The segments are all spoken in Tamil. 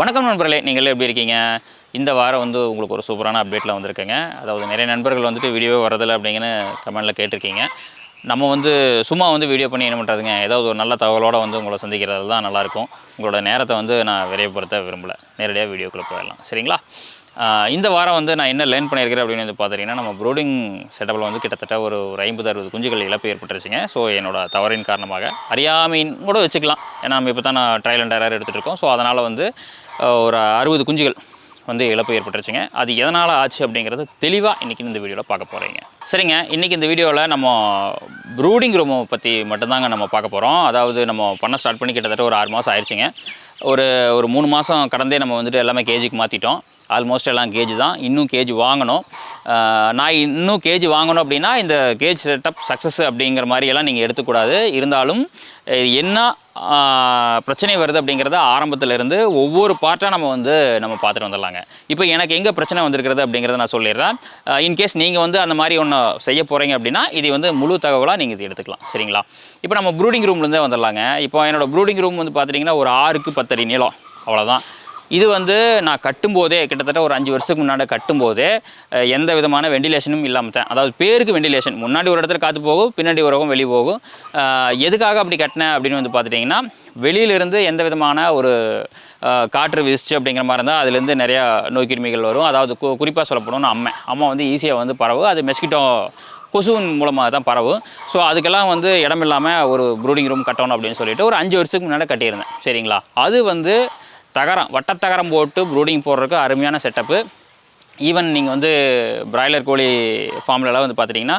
வணக்கம் நண்பர்களே நீங்கள் எப்படி இருக்கீங்க? இந்த வாரம் வந்து உங்களுக்கு ஒரு சூப்பரான அப்டேட்டில் வந்திருக்கேங்க. அதாவது நிறைய நண்பர்கள் வந்துட்டு வீடியோ வரதில்லை அப்படிங்கன்னு கமெண்டில் கேட்டிருக்கீங்க. நம்ம வந்து சும்மா வந்து வீடியோ பண்ணி என்ன பண்ணுறதுங்க ஏதாவது ஒரு நல்ல தகவலோடு வந்து உங்களை சந்திக்கிறது தான் நல்லாயிருக்கும் உங்களோட நேரத்தை வந்து நான் விரைவுபடுத்த விரும்பலை. நேரடியாக வீடியோக்குள்ளே போயிடலாம். சரிங்களா? இந்த வாரம் வந்து நான் என்ன லேர்ன் பண்ணியிருக்கிறேன் அப்படின்னு வந்து பார்த்தீங்கன்னா நம்ம ப்ரூடிங் செட்டப்பில் வந்து கிட்டத்தட்ட ஒரு ஒரு ஐம்பது அறுபது குஞ்சுகள் இழப்பு ஏற்பட்டுருச்சுங்க. ஸோ என்னோட தவறின் காரணமாக அறியாமையின் கூட வச்சுக்கலாம். ஏன்னா நம்ம இப்போ தான் நான் ட்ரையல் அண்ட் எரர் எடுத்துகிட்டு இருக்கோம். ஸோ அதனால் வந்து ஒரு அறுபது குஞ்சுகள் வந்து இழப்பு ஏற்பட்டுருச்சுங்க. அது எதனால் ஆச்சு அப்படிங்கிறது தெளிவாக இன்றைக்கி இந்த வீடியோவில் பார்க்க போகிறீங்க சரிங்க. இன்றைக்கி இந்த வீடியோவில் நம்ம ப்ரூடிங் ரூமை பற்றி மட்டும்தாங்க நம்ம பார்க்க போகிறோம் அதாவது நம்ம பண்ண ஸ்டார்ட் பண்ணி கிட்டத்தட்ட ஒரு ஆறு மாதம் ஆயிடுச்சுங்க ஒரு ஒரு மூணு மாதம் கடந்தே நம்ம வந்துட்டு எல்லாமே கேஜிக்கு மாற்றிட்டோம் ஆல்மோஸ்ட் எல்லாம் கேஜி தான். இன்னும் கேஜி வாங்கணும். நான் இன்னும் கேஜி வாங்கணும் அப்படின்னா இந்த கேஜ் செட்டப் சக்ஸஸ் அப்படிங்கிற மாதிரியெல்லாம் நீங்கள் எடுத்துக்கூடாது. இருந்தாலும் என்ன பிரச்சனை வருது அப்படிங்கிறத ஆரம்பத்திலேருந்து ஒவ்வொரு பார்ட்டாக நம்ம வந்து நம்ம பார்த்துட்டு வந்துடலாங்க. இப்போ எனக்கு எங்கே பிரச்சனை வந்திருக்கிறது அப்படிங்கிறத நான் சொல்லிடுறேன். இன்கேஸ் நீங்கள் வந்து அந்த மாதிரி ஒன்று செய்ய போகிறீங்க அப்படின்னா இது வந்து முழு தகவலாக நீங்கள் இது எடுத்துக்கலாம். சரிங்களா? இப்போ நம்ம ப்ரூடிங் ரூம்லேருந்தே வந்துடலாங்க. இப்போ என்னோட ப்ரூடிங் ரூம் வந்து பார்த்துட்டிங்கன்னா ஒரு ஆறுக்கு பத்தடி நீளம். அவ்வளோதான் இது வந்து நான் கட்டும்போதே கிட்டத்தட்ட ஒரு அஞ்சு வருஷத்துக்கு முன்னாடி கட்டும்போதே எந்த விதமான வெண்டிலேஷனும் இல்லாமல் தான். அதாவது பேருக்கு வெண்டிலேஷன். முன்னாடி ஒரு இடத்துல காற்று போகும் பின்னாடி ஒரு பக்கம் வெளியே போகும். எதுக்காக அப்படி கட்டினேன் அப்படின்னு வந்து பார்த்துட்டிங்கன்னா வெளியிலிருந்து எந்த விதமான ஒரு காற்று வீசுச்சு அப்படிங்கிற மாதிரி இருந்தால் அதுலேருந்து நிறையா நோய் கிருமிகள் வரும். அதாவது கு குறிப்பாக சொல்லப்படணும்னு அம்மை. அம்மா வந்து ஈஸியாக வந்து பரவும். அது மெஸ்கிட்டோ கொசுவின் மூலமாக தான் பரவும். ஸோ அதுக்கெல்லாம் வந்து இடம் இல்லாமல் ஒரு ப்ரூடிங் ரூம் கட்டணும் அப்படின்னு சொல்லிட்டு ஒரு அஞ்சு வருஷத்துக்கு முன்னாடி கட்டியிருந்தேன். சரிங்களா? அது வந்து தகரம் வட்டத்தகரம் போட்டு ப்ரூடிங் போடுறதுக்கு அருமையான செட்டப்பு ஈவன் நீங்கள் வந்து பிராய்லர் கோழி ஃபார்ம்லலாம் வந்து பார்த்துட்டிங்கன்னா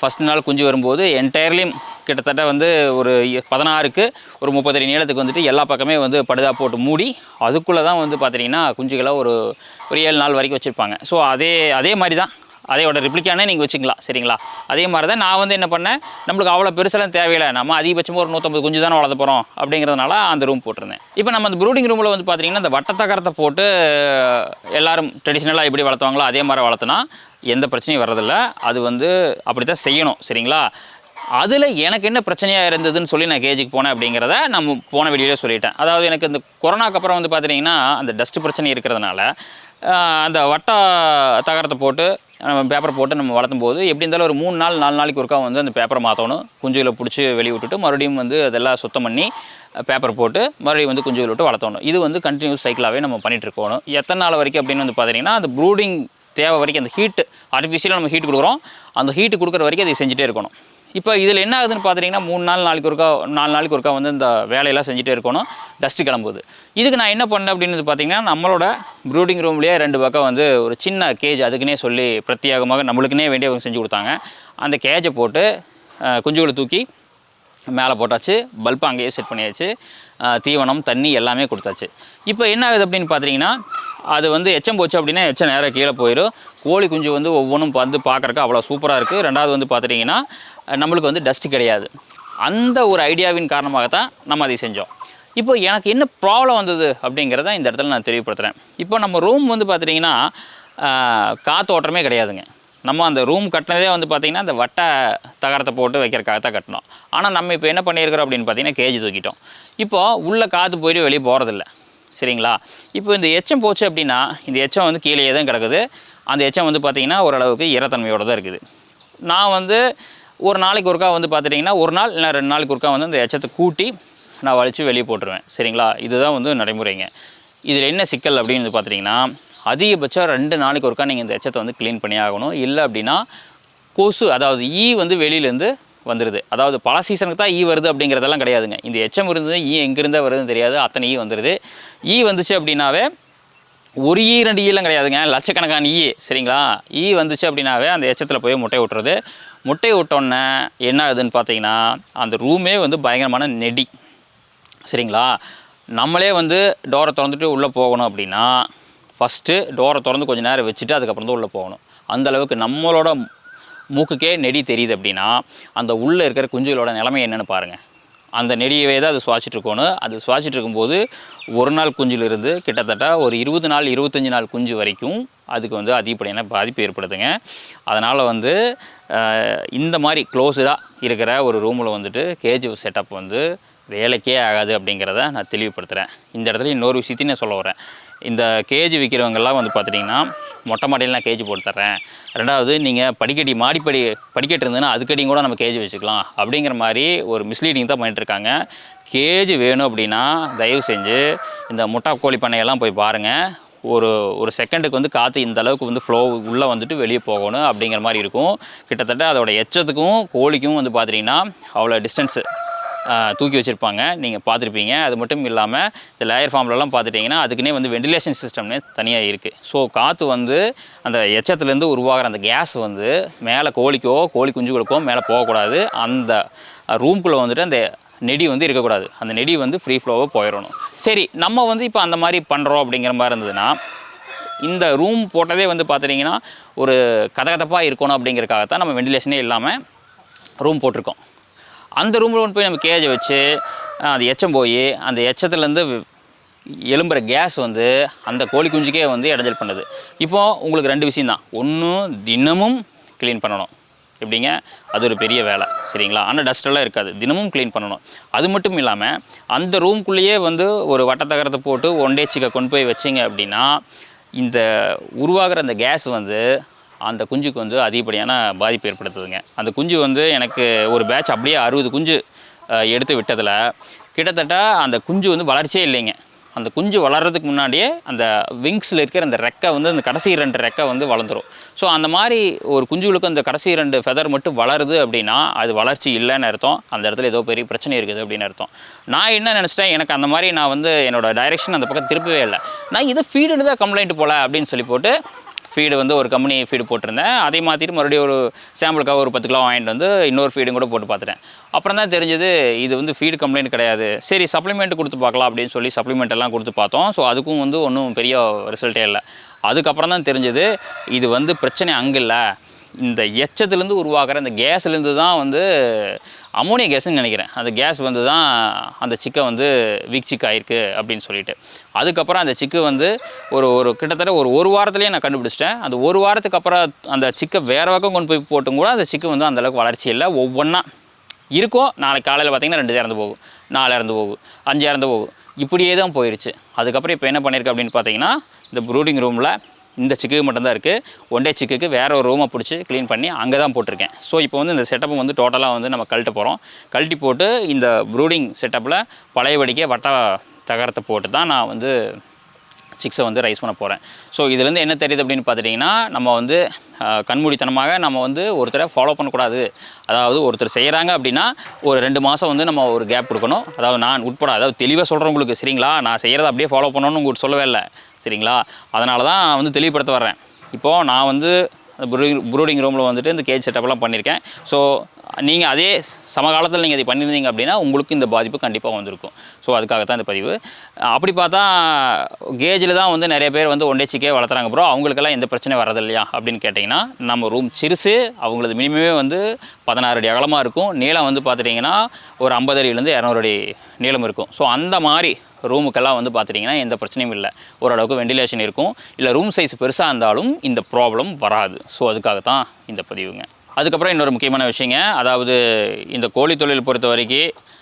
ஃபஸ்ட் நாள் குஞ்சு வரும்போது என்டையர்லியும் கிட்டத்தட்ட வந்து ஒரு பதினாறுக்கு ஒரு முப்பத்தடி நீளத்துக்கு வந்துட்டு எல்லா பக்கமே வந்து படுதா போட்டு மூடி அதுக்குள்ளே தான் வந்து பார்த்துட்டிங்கன்னா குஞ்சுகளை ஒரு ஒரு ஏழு நாள் வரைக்கும் வச்சுருப்பாங்க. ஸோ அதே அதே மாதிரி தான் அதையோட ரிப்ளிக்கானே நீங்கள் வச்சுக்கலாம் சரிங்களா? அதே மாதிரி தான் நான் வந்து என்ன பண்ணேன் நம்மளுக்கு அவ்வளோ பெருசெல்லாம் தேவையில்லை நம்ம அதிகபட்சமாக ஒரு நூற்றம்பது குஞ்சு தானே வளர்த்த போகிறோம் அப்படிங்கிறதுனால அந்த ரூம் போட்டிருந்தேன். இப்போ நம்ம அந்த ப்ரூடிங் ரூமில் வந்து பார்த்தீங்கன்னா அந்த வட்டத்தகரத்தை போட்டு எல்லாரும் ட்ரெடிஷ்னலாக எப்படி வளர்த்துவாங்களோ அதே மாதிரி வளர்த்துனா எந்த பிரச்சனையும் வர்றதில்ல. அது வந்து அப்படி தான் செய்யணும் சரிங்களா? அதில் எனக்கு என்ன பிரச்சனையாக இருந்ததுன்னு சொல்லி நான் கேஜுக்கு போனேன் அப்படிங்கிறத நம்ம போன வெளியிலே சொல்லிட்டேன். அதாவது எனக்கு இந்த கொரோனாக்கு அப்புறம் வந்து பார்த்தீங்கன்னா அந்த டஸ்ட் பிரச்சனை இருக்கிறதுனால அந்த வட்ட தகரத்தை போட்டு நம்ம பேப்பர் போட்டு நம்ம வளர்த்தும் போது எப்படி இருந்தாலும் ஒரு மூணு நாள் நாலு நாளைக்கு ஒருக்கா வந்து அந்த பேப்பரை மாற்றணும் குஞ்சுகளை பிடிச்சி வெளியே விட்டுட்டு மறுபடியும் வந்து அதெல்லாம் சுத்தம் பண்ணி பேப்பர் போட்டு மறுபடியும் வந்து குஞ்சுகளை விட்டு வளர்த்தணும். இது வந்து கண்டினியூஸ் சைக்கிளாகவே நம்ம பண்ணிட்டு இருக்கணும். எத்தனை நாள் வரைக்கும் அப்படின்னு வந்து பார்த்தீங்கன்னா அந்த ப்ரூடிங் தேவை வரைக்கும் அந்த ஹீட்டு ஆர்டிஃபிஷியலாக நம்ம ஹீட் கொடுக்குறோம். அந்த ஹீட்டு கொடுக்குற வரைக்கும் அதை செஞ்சுட்டே இருக்கணும். இப்போ இதில் என்ன ஆகுதுன்னு பார்த்தீங்கன்னா மூணு நாள் நாளைக்கு ஒருக்கா நாலு நாளைக்கு ஒருக்கா வந்து இந்த வேலையெல்லாம் செஞ்சுட்டே இருக்கணும். டஸ்ட்டு கிளம்புது. இதுக்கு நான் என்ன பண்ணேன் அப்படின்னு பார்த்தீங்கன்னா நம்மளோட ப்ரூடிங் ரூம்லேயே ரெண்டு பக்கம் வந்து ஒரு சின்ன கேஜ் அதுக்குன்னே சொல்லி பிரத்யேகமாக நம்மளுக்குனே வேண்டியவங்க செஞ்சு கொடுத்தாங்க. அந்த கேஜை போட்டு குஞ்சுகளை தூக்கி மேலே போட்டாச்சு. பல்பு அங்கேயே செட் பண்ணியாச்சு. தீவனம் தண்ணி எல்லாமே கொடுத்தாச்சு. இப்போ என்ன ஆகுது அப்படின்னு பார்த்தீங்கன்னா அது வந்து எச்சம் போச்சு அப்படின்னா எச்சம் நேராக கீழே போயிடும் கோழி குஞ்சு வந்து ஒவ்வொன்றும் வந்து பார்க்குறக்கு அவ்வளோ சூப்பராக இருக்குது ரெண்டாவது வந்து பார்த்துட்டிங்கன்னா நம்மளுக்கு வந்து டஸ்ட் கிடையாது. அந்த ஒரு ஐடியாவின் காரணமாக தான் நம்ம அதை செஞ்சோம். இப்போ எனக்கு என்ன ப்ராப்ளம் வந்தது அப்படிங்கிறத இந்த இடத்துல நான் தெளிவுபடுத்துகிறேன் இப்போ நம்ம ரூம் வந்து பார்த்துட்டிங்கன்னா காற்றோட்டமே கிடையாதுங்க. நம்ம அந்த ரூம் கட்டினதே வந்து பார்த்திங்கன்னா அந்த வட்ட தகரத்தை போட்டு வைக்கிறக்காக தான் கட்டினோம். ஆனால் நம்ம இப்போ என்ன பண்ணியிருக்கிறோம் அப்படின்னு பார்த்தீங்கன்னா கேஜி தூக்கிட்டோம். இப்போ உள்ளே காற்று போயிட்டு வெளியே போகிறதில்ல சரிங்களா? இப்போ இந்த எச்சம் போச்சு அப்படின்னா இந்த எச்சம் வந்து கீழேயே தான் கிடக்குது. அந்த எச்சம் வந்து பார்த்திங்கன்னா ஓரளவுக்கு ஈரத்தன்மையோடு தான் இருக்குது. நான் வந்து ஒரு நாளைக்கு ஒருக்கா வந்து பார்த்துட்டிங்கன்னா ஒரு நாள் இல்லை ரெண்டு நாளைக்கு ஒருக்கா வந்து அந்த எச்சத்தை கூட்டி நான் வலித்து வெளியே போட்டுருவேன். சரிங்களா? இதுதான் வந்து நடைமுறைங்க. இதில் என்ன சிக்கல் அப்படின்னு பார்த்தீங்கன்னா பார்த்துட்டிங்கன்னா அதிகபட்சம் ரெண்டு நாளைக்கு ஒருக்கா நீங்கள் இந்த எச்சத்தை வந்து க்ளீன் பண்ணி ஆகணும். இல்லை அப்படின்னா கொசு அதாவது ஈ வந்து வெளியிலேருந்து வந்துடுது அதாவது பல சீசனுக்கு தான் ஈ வருது அப்படிங்கிறதெல்லாம் கிடையாதுங்க. இந்த எச்சம் இருந்தது ஈ எங்கேருந்தா வருதுன்னு தெரியாது. அத்தனை ஈ வந்துடுது ஈ வந்துச்சு அப்படின்னாவே ஒரு ஈ ரெண்டு ஈலாம் கிடையாதுங்க. லட்சக்கணக்கான ஈ சரிங்களா? ஈ வந்துச்சு அப்படின்னாவே அந்த எச்சத்தில் போய் முட்டை விட்டுறது முட்டை விட்டோன்னே என்ன ஆகுதுன்னு பார்த்தீங்கன்னா அந்த ரூமே வந்து பயங்கரமான நெடி சரிங்களா? நம்மளே வந்து டோரை திறந்துட்டு உள்ளே போகணும் அப்படின்னா ஃபஸ்ட்டு டோரை திறந்து கொஞ்சம் நேரம் வச்சுட்டு அதுக்கப்புறம் தான் உள்ளே போகணும். அந்த அளவுக்கு நம்மளோட மூக்குக்கே நெடி தெரியுது அப்படின்னா அந்த உள்ளே இருக்கிற குஞ்சுகளோட நிலைமை என்னென்னு பாருங்கள் அந்த நெடியவே தான் அது சுவாச்சிட்டு இருக்கணும். அது சுவாச்சிட்டு இருக்கும்போது ஒரு நாள் குஞ்சிலிருந்து கிட்டத்தட்ட ஒரு இருபது நாள் இருபத்தஞ்சி நாள் குஞ்சு வரைக்கும் அதுக்கு வந்து அதிகப்படியான பாதிப்பு ஏற்படுத்துங்க அதனால் வந்து இந்த மாதிரி க்ளோஸ்டாக இருக்கிற ஒரு ரூமில் வந்துட்டு கேஜி செட்டப் வந்து வேலைக்கே ஆகாது அப்படிங்கிறத நான் தெளிவுபடுத்துகிறேன் இந்த இடத்துல இன்னொரு விஷயத்தையும் நான் சொல்ல வரேன். இந்த கேஜி விற்கிறவங்கெல்லாம் வந்து பார்த்துட்டிங்கன்னா மொட்டை மாடியிலாம் கேஜ் போட்டு தர்றேன் ரெண்டாவது நீங்கள் படிக்கடி மாடிப்படி படிக்கட்டு இருந்ததுன்னா அதுக்கடியும் கூட நம்ம கேஜ் வச்சுக்கலாம். அப்படிங்கிற மாதிரி ஒரு மிஸ்லீடிங் தான் பண்ணிட்டு இருக்காங்க கேஜ் வேணும் அப்படின்னா தயவு செஞ்சு இந்த முட்டா கோழி பண்ணையெல்லாம் போய் பாருங்கள் ஒரு ஒரு செகண்டுக்கு வந்து காற்று இந்த அளவுக்கு வந்து ஃப்ளோ உள்ளே வந்துட்டு வெளியே போகணும் அப்படிங்கிற மாதிரி இருக்கும். கிட்டத்தட்ட அதோட எச்சத்துக்கும் கோழிக்கும் வந்து பார்த்துட்டிங்கன்னா அவ்வளோ டிஸ்டன்ஸு தூக்கி வச்சுருப்பாங்க. நீங்கள் பார்த்துருப்பீங்க. அது மட்டும் இல்லாமல் இந்த லேயர் ஃபார்ம்லலாம் பார்த்துட்டிங்கன்னா அதுக்குன்னே வந்து வெண்டிலேஷன் சிஸ்டம்னே தனியாக இருக்குது ஸோ காற்று வந்து அந்த எச்சத்துலேருந்து உருவாகிற அந்த கேஸ் வந்து மேலே கோழிக்கோ கோழி குஞ்சுகளுக்கோ மேலே போகக்கூடாது. அந்த ரூம்குள்ளே வந்துட்டு அந்த நெடி வந்து இருக்கக்கூடாது. அந்த நெடி வந்து ஃப்ரீ ஃப்ளோவாக போயிடணும். சரி நம்ம வந்து இப்போ அந்த மாதிரி பண்ணுறோம் அப்படிங்கிற மாதிரி இருந்ததுன்னா இந்த ரூம் போட்டதே வந்து பார்த்துட்டிங்கன்னா ஒரு கதகதப்பாக இருக்கணும் அப்படிங்கிறக்காகத்தான் நம்ம வெண்டிலேஷனே இல்லாமல் ரூம் போட்டிருக்கோம். அந்த ரூமில் கொண்டு போய் நம்ம கேஜை வச்சு அது எச்சம் போய் அந்த எச்சத்துலேருந்து எலும்புற கேஸ் வந்து அந்த கோழி குஞ்சுக்கே வந்து இடைஞ்சல் பண்ணுது. இப்போது உங்களுக்கு ரெண்டு விஷயம் தான். ஒன்று தினமும் க்ளீன் பண்ணணும். எப்படிங்க? அது ஒரு பெரிய வேலை. சரிங்களா? ஆனால் டஸ்டெல்லாம் இருக்காது. தினமும் க்ளீன் பண்ணணும். அது மட்டும் இல்லாமல் அந்த ரூம்குள்ளேயே வந்து ஒரு வட்டத்தகரத்தை போட்டு ஒன் டே கொண்டு போய் வச்சிங்க அப்படின்னா இந்த உருவாகிற அந்த கேஸ் வந்து அந்த குஞ்சுக்கு வந்து அதிகப்படியான பாதிப்பு ஏற்படுத்துதுங்க. அந்த குஞ்சு வந்து எனக்கு ஒரு பேட்ச் அப்படியே அறுபது குஞ்சு எடுத்து விட்டதில் கிட்டத்தட்ட அந்த குஞ்சு வந்து வளர்ச்சியே இல்லைங்க. அந்த குஞ்சு வளர்கிறதுக்கு முன்னாடியே அந்த விங்ஸில் இருக்கிற அந்த ரெக்கை வந்து அந்த கடைசி ரெண்டு ரெக்கை வந்து வளர்ந்துடும் ஸோ அந்த மாதிரி ஒரு குஞ்சுகளுக்கு அந்த கடைசி ரெண்டு ஃபெதர் மட்டும் வளருது அப்படின்னா அது வளர்ச்சி இல்லைன்னு அர்த்தம். அந்த இடத்துல ஏதோ பெரிய பிரச்சனை இருக்குது அப்படின்னு அர்த்தம். நான் என்ன நினச்சிட்டேன்? எனக்கு அந்த மாதிரி நான் வந்து என்னோட டைரெக்ஷன் அந்த பக்கம் திருப்பவே இல்லை. நான் இது ஃபீடு தான் கம்ப்ளைண்ட் போல அப்படின்னு சொல்லி போட்டு ஃபீடு வந்து ஒரு கம்பெனி ஃபீடு போட்டிருந்தேன். அதை மாற்றிட்டு மறுபடியும் ஒரு சாம்பிளுக்காக ஒரு பத்து கிலோ வாங்கிட்டு வந்து இன்னொரு ஃபீடும் கூட போட்டு பார்த்துட்டேன். அப்புறம் தான் தெரிஞ்சது இது வந்து ஃபீடு கம்ப்ளைண்ட் கிடையாது. சரி சப்ளிமெண்ட் கொடுத்து பார்க்கலாம் அப்படின்னு சொல்லி சப்ளிமெண்ட் எல்லாம் கொடுத்து பார்த்தோம். ஸோ அதுக்கும் வந்து ஒன்றும் பெரிய ரிசல்ட்டே இல்லை. அதுக்கப்புறம் தான் தெரிஞ்சது இது வந்து பிரச்சனை அங்கே இல்லை. இந்த எச்சத்துலேருந்து உருவாகிற அந்த கேஸ்லேருந்து தான் வந்து அமோனியா கேஸ்ன்னு நினைக்கிறேன். அந்த கேஸ் வந்து தான் அந்த சிக்கை வந்து வீக் சிக் ஆயிருக்கு அப்படின்னு சொல்லிட்டு. அதுக்கப்புறம் அந்த சிக்கு வந்து ஒரு ஒரு கிட்டத்தட்ட ஒரு ஒரு வாரத்துலேயே நான் கண்டுபிடிச்சிட்டேன். அந்த ஒரு வாரத்துக்கு அப்புறம் அந்த சிக்கை வேறு பக்கம் கொண்டு போய் போட்டும் கூட அந்த சிக்கு வந்து அந்தளவுக்கு வளர்ச்சி இல்லை. ஒவ்வொன்றா இருக்கும். நாளைக்கு காலையில் பார்த்தீங்கன்னா ரெண்டு இறந்து போகும். நாலு இறந்து போகும். அஞ்சு இறந்து போகும். இப்படியே தான் போயிடுச்சு அதுக்கப்புறம் இப்போ என்ன பண்ணியிருக்கு அப்படின்னு பார்த்தீங்கன்னா இந்த ப்ரூடிங் ரூமில் இந்த சிக்குக்கு மட்டும்தான் இருக்குது ஒன் டே சிக்குக்கு வேறு ஒரு ரூமை பிடிச்சி க்ளீன் பண்ணி அங்கே தான் போட்டிருக்கேன். ஸோ இப்போ வந்து இந்த செட்டப்பை வந்து டோட்டலாக வந்து நம்ம கழட்ட போகிறோம் கழட்டி போட்டு இந்த ப்ரூடிங் செட்டப்பில் பழையபடிக்கே வட்ட தகரத்தை போட்டு தான் நான் வந்து சிக்ஸை வந்து ரைஸ் பண்ண போகிறேன் ஸோ இதுலேருந்து என்ன தெரியுது அப்படின்னு பார்த்துட்டிங்கன்னா நம்ம வந்து கண்மூடித்தனமாக நம்ம வந்து ஒருத்தரை ஃபாலோ பண்ணக்கூடாது. அதாவது ஒருத்தர் செய்கிறாங்க அப்படின்னா ஒரு ரெண்டு மாதம் வந்து நம்ம ஒரு கேப் கொடுக்கணும். அதாவது நான் உட்பட அதாவது தெளிவாக சொல்கிறேன் உங்களுக்கு சரிங்களா? நான் செய்கிறத அப்படியே ஃபாலோ பண்ணணும்னு உங்களுக்கு சொல்லவே இல்லை. சரிங்களா? அதனால தான் வந்து தெளிவுபடுத்த வர்றேன். இப்போது நான் வந்து ப்ரூடிங் ரூமில் வந்துட்டு இந்த கேஜ் செட்டப்லாம் பண்ணியிருக்கேன் ஸோ நீங்கள் அதே சமகாலத்தில் நீங்கள் இதை பண்ணியிருந்தீங்க அப்படின்னா உங்களுக்கு இந்த பாதிப்பு கண்டிப்பாக வந்திருக்கும். ஸோ அதுக்காக தான் இந்த பதிவு. அப்படி பார்த்தா கேஜில் தான் வந்து நிறைய பேர் வந்து ஒண்டேச்சிக்கே வளர்த்துறாங்க ப்ரோ அவங்களுக்கெல்லாம் எந்த பிரச்சனையும் வரது இல்லையா அப்படின்னு கேட்டிங்கன்னா நம்ம ரூம் சிறுசு அவங்களது மினிமமே வந்து பதினாறு அடி அகலமாக இருக்கும். நீளம் வந்து பார்த்துட்டிங்கன்னா ஒரு ஐம்பது அடியிலேருந்து இரநூறு அடி நீளம் இருக்கும். ஸோ அந்த மாதிரி ரூமுக்கெல்லாம் வந்து பார்த்துட்டிங்கன்னா எந்த பிரச்சனையும் இல்லை. ஓரளவுக்கு வெண்டிலேஷன் இருக்கும். இல்லை ரூம் சைஸ் பெருசாக இருந்தாலும் இந்த ப்ராப்ளம் வராது. ஸோ அதுக்காக தான் இந்த பதிவுங்க. அதுக்கப்புறம் இன்னொரு முக்கியமான விஷயங்க அதாவது இந்த கோழி தொழில் பொறுத்த வரைக்கும்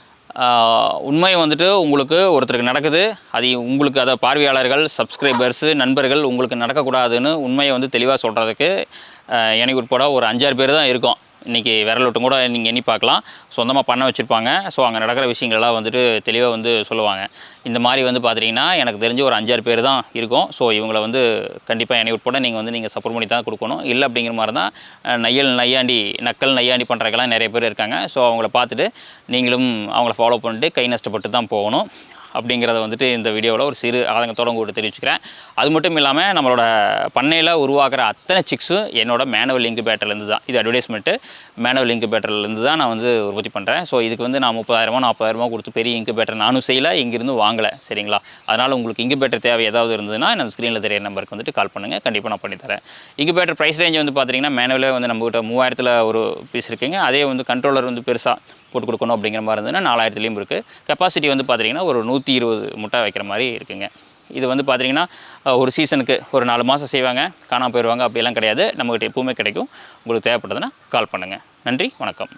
உண்மை வந்துட்டு உங்களுக்கு ஒருத்தருக்கு நடக்குது அது உங்களுக்கு அதை பார்வையாளர்கள் சப்ஸ்கிரைபர்ஸு நண்பர்கள் உங்களுக்கு நடக்கக்கூடாதுன்னு உண்மையை வந்து தெளிவாக சொல்கிறதுக்கு எனக்கு உட்பட ஒரு அஞ்சாறு பேர் தான் இருக்கோம். இன்றைக்கி விரலோட்டும் கூட நீங்கள் எண்ணி பார்க்கலாம். சொந்தமாக பண்ண வச்சுருப்பாங்க. ஸோ அங்கே நடக்கிற விஷயங்கள்லாம் வந்துட்டு தெளிவாக வந்து சொல்லுவாங்க. இந்த மாதிரி வந்து பார்த்துட்டிங்கன்னா எனக்கு தெரிஞ்ச ஒரு அஞ்சாறு பேர் தான் இருக்கும். ஸோ இவங்கள வந்து கண்டிப்பாக என்னை உட்பட நீங்கள் வந்து நீங்கள் சப்போர்ட் பண்ணி தான் கொடுக்கணும். இல்லை அப்படிங்கிற மாதிரி தான் நையல் நையாண்டி நக்கல் நையாண்டி பண்ணுறதுக்கெல்லாம் நிறைய பேர் இருக்காங்க. ஸோ அவங்கள பார்த்துட்டு நீங்களும் அவங்கள ஃபாலோ பண்ணிட்டு கை நஷ்டப்பட்டு தான் போகணும். அப்படிங்கிறத வந்துட்டு இந்த வீடியோவில் ஒரு சிறு ஆதங்கத்தோட உங்களுக்கு தெரிவிச்சுக்கிறேன். அது மட்டும் இல்லாமல் நம்மளோட பண்ணையில் உருவாக்குற அத்தனை சிக்ஸும் என்னோட மேனுவல் இன்குபேட்டர்லேருந்து தான். இது அட்வர்டைஸ்மெண்ட்டு மேனுவல் இன்குபேட்டர்லேருந்து தான் நான் வந்து உற்பத்தி பண்ணுறேன் ஸோ இதுக்கு வந்து நான் முப்பதாயிரமோ நாற்பதாயிரமோ கொடுத்து பெரிய இன்குபேட்டர் நானும் செய்யலை இங்கிருந்து வாங்கலை. சரிங்களா? அதனால் உங்களுக்கு இன்குபேட்டர் தேவை ஏதாவது இருந்ததுன்னா நம்ம ஸ்க்ரீனில் தெரிய நம்பருக்கு வந்துட்டு கால் பண்ணுங்கள் கண்டிப்பாக நான் பண்ணித்தரேன் இன்குபேட்டர் ப்ரைஸ் ரேஞ்ச் வந்து பார்த்தீங்கன்னா மேனுவலே வந்து நம்மகிட்ட மூவாயிரத்தில் ஒரு பீஸ் இருக்குங்க. அதே வந்து கண்ட்ரோலர் வந்து பெருசாக போட்டு கொடுக்கணும் அப்படிங்கிற மாதிரி இருந்ததுன்னா நாலாயிரத்துலேயும் இருக்குது கெப்பாசிட்டி வந்து பார்த்தீங்கன்னா ஒரு நூற்றி இருபது முட்டை வைக்கிற மாதிரி இருக்குங்க. இது வந்து பார்த்தீங்கன்னா ஒரு சீசனுக்கு ஒரு நாலு மாதம் செய்வாங்க. காணாம போயிடுவாங்க அப்படியெல்லாம் கிடையாது. நம்மகிட்ட எப்பவுமே கிடைக்கும். உங்களுக்கு தேவைப்பட்டதுன்னா கால் பண்ணுங்கள் நன்றி வணக்கம்.